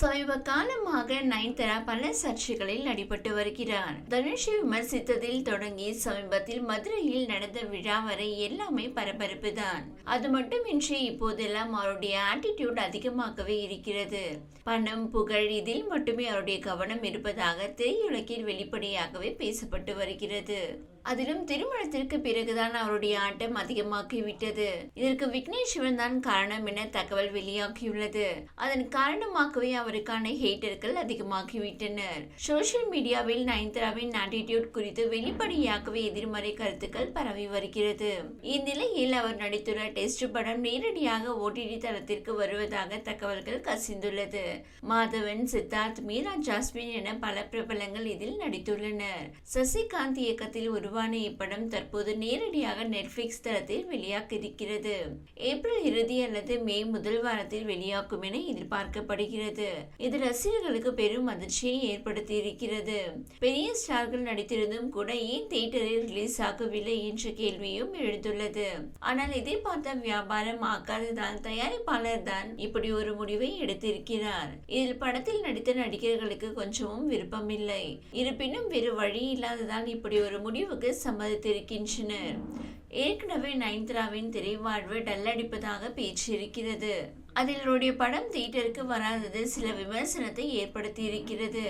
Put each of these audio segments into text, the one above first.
சமீப காலமாக நயன்தாரா பல சர்ச்சைகளில் அடிபட்டு வருகிறார் தனுஷை விமர்சித்ததில் தொடங்கி சமீபத்தில் மதுரையில் நடந்த விழா வரை எல்லாமே பரபரப்பு தான் அது மட்டுமின்றி இப்போதெல்லாம் அவருடைய ஆட்டிடியூட் அதிகமாகவே இருக்கிறது. பணம் புகழ் இதில் மட்டுமே அவருடைய கவனம் இருப்பதாக திரையுலகில் வெளிப்படையாகவே பேசப்பட்டு வருகிறது. அதிலும் திருமணத்திற்கு பிறகுதான் அவருடைய ஆட்டம் அதிகமாகிவிட்டது. இதற்கு விக்னேஷ் சிவன் தான் காரணம் என தகவல் வெளியாகியுள்ளது. அதன் காரணமாகவே அவருக்கான ஹேட்டர்கள் அதிகமாகிவிட்டனர். சோசியல் மீடியாவில் நயன்தாராவின் ஆட்டிடியூட் குறித்து வெளிப்படையாகவே எதிர்மறை கருத்துக்கள் பரவி வருகிறது. இந்நிலையில் அவர் நடித்துள்ள டெஸ்ட் படம் நேரடியாக ஓடிடி தளத்திற்கு வருவதாக தகவல்கள் கசிந்துள்ளது. மாதவன் சித்தார்த் மீரா ஜாஸ்மின் என பல பிரபலங்கள் இதில் நடித்துள்ளனர். சசிகாந்த் இயக்கத்தில் ஒரு உருவான இப்படம் தற்போது நேரடியாக நெட்ஃபிளிக்ஸ் தளத்தில் வெளியாகியிருக்கிறது. ஏப்ரல் இறுதி அல்லது மே முதல் வாரத்தில் வெளியாகும் என எதிர்பார்க்கப்படுகிறது. இது ரசிகர்களுக்கு பெரும் அதிர்ச்சியை ஏற்படுத்தி இருக்கிறது பெரிய ஸ்டார்கள் நடித்திருந்தும் கூட ஏன் தியேட்டரில் ரிலீஸ் ஆகவில்லை என்ற கேள்வியும் எழுந்துள்ளது. ஆனால் எதிர்பார்த்த வியாபாரம் ஆக்காததால் தயாரிப்பாளர் தான் இப்படி ஒரு முடிவை எடுத்திருக்கிறார். இதில் படத்தில் நடித்த நடிகர்களுக்கு கொஞ்சமும் விருப்பமில்லை. இருப்பினும் வேறு வழி இல்லாததால் இப்படி ஒரு முடிவுக்கு சம்மதித்திருக்கின்றனர் ஏற்கனவே நயன்தாராவின் திரைவாழ்வு டல்லடிப்பதாக பேச்சு இருக்கிறது அதில் அவருடைய படம் தியேட்டருக்கு வராதது சில விமர்சனத்தை ஏற்படுத்தி இருக்கிறது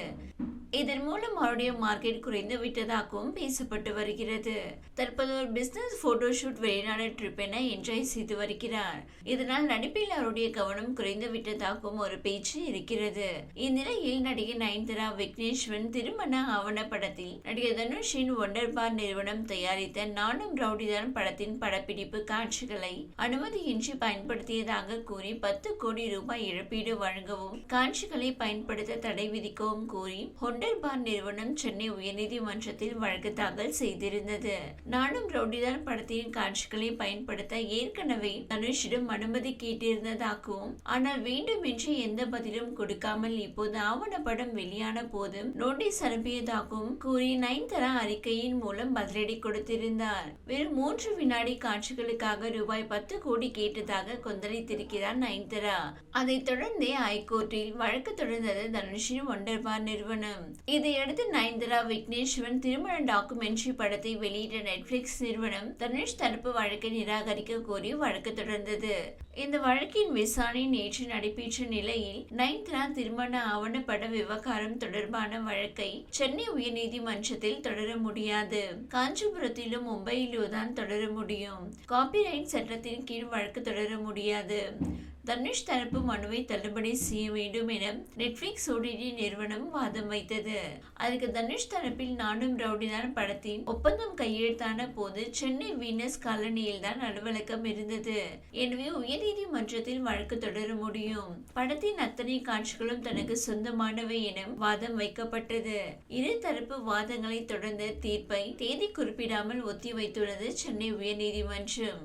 இதன் மூலம் அவருடைய மார்க்கெட் குறைந்து விட்டதாகவும் பேசப்பட்டு வருகிறது. தற்போது ஒரு பிசினஸ் போட்டோஷூட் வெளிநாடு ட்ரிப் என என்ஜாய் செய்து வருகிறார். இதனால் நடிப்பில் அவருடைய கவனம் குறைந்து விட்டதாகவும் ஒரு பேச்சு இருக்கிறது. இந்நிலையில் நடிகை நயன்தாரா விக்னேஸ்வரன் திருமண ஆவண படத்தில் நடிகர் தனுஷின் ஒண்டர் பார் நிறுவனம் தயாரித்த நானும் ரவுடிதான் படத்தின் படப்பிடிப்பு காட்சிகளை அனுமதியின்றி பயன்படுத்தியதாக கூறி பத்து கோடி ரூபாய் இழப்பீடு வழங்கவும் காட்சிகளை பயன்படுத்த தடை விதிக்கவும் கூறி ஒண்டர்பார் நிறுவனம் சென்னை உயர்நீதிமன்றத்தில் வழக்கு தாக்கல் செய்திருந்தது. நானும் ரவுடிதான் படத்தின் காட்சிகளை பயன்படுத்த ஏற்கனவே தனுஷிடம் அனுமதி கேட்டிருந்ததாகவும் ஆனால் வேண்டுமென்று எந்த பதிலும் கொடுக்காமல் இப்போது ஆவணப்படம் வெளியான போதும் நோட்டீஸ் அனுப்பியதாகவும் கூறி நயன்தரா அறிக்கையின் மூலம் பதிலடி கொடுத்திருந்தார். வெறும் மூன்று வினாடி காட்சிகளுக்காக ரூபாய் பத்து கோடி கேட்டதாக கொந்தளித்திருக்கிறார் நயன்தரா. அதைத் தொடர்ந்தே ஹைகோர்ட்டில் வழக்கு தொடர்ந்தது தனுஷின் ஒண்டர்பார் நிறுவனம். இதையடுத்து நயன்தரா விக்னேஸ்வரன் திருமண டாக்குமெண்ட்ரி படத்தை வெளியிட்ட நெட்ஃபிளிக்ஸ் நிறுவனம் தனுஷ் தரப்பு வழக்கை நிராகரிக்க கோரி வழக்கு தொடர்ந்தது. இந்த வழக்கின் விசாரணை நேற்று நடைபெற்ற நிலையில் நயன்தரா திருமண ஆவணப்பட விவகாரம் தொடர்பான வழக்கை சென்னை உயர்நீதிமன்றத்தில் தொடர முடியாது. காஞ்சிபுரத்திலும் மும்பையிலும் தான் தொடர முடியும். காப்பிரைட் சட்டத்தின் கீழ் வழக்கு தொடர முடியாது. தனுஷ் தரப்பு மனுவை தள்ளுபடி செய்ய வேண்டும் என நெட்ஃபிளிக்ஸ் ஓடிடி நிறுவனம் வாதம் வைத்தது. அதுக்கு தனுஷ் தரப்பில் நானும் ரவுடிதான் படத்தின் ஒப்பந்தம் கையெழுத்தான போது சென்னை வீனஸ் காலனியில் தான் அலுவலகம் இருந்தது. எனவே உயர்நீதிமன்றத்தில் வழக்கு தொடர முடியும். படத்தின் அத்தனை காட்சிகளும் தனக்கு சொந்தமானவை என வாதம் வைக்கப்பட்டது. இரு தரப்பு வாதங்களை தொடர்ந்து தீர்ப்பை தேதி குறிப்பிடாமல் ஒத்திவைத்துள்ளது சென்னை உயர்நீதிமன்றம்.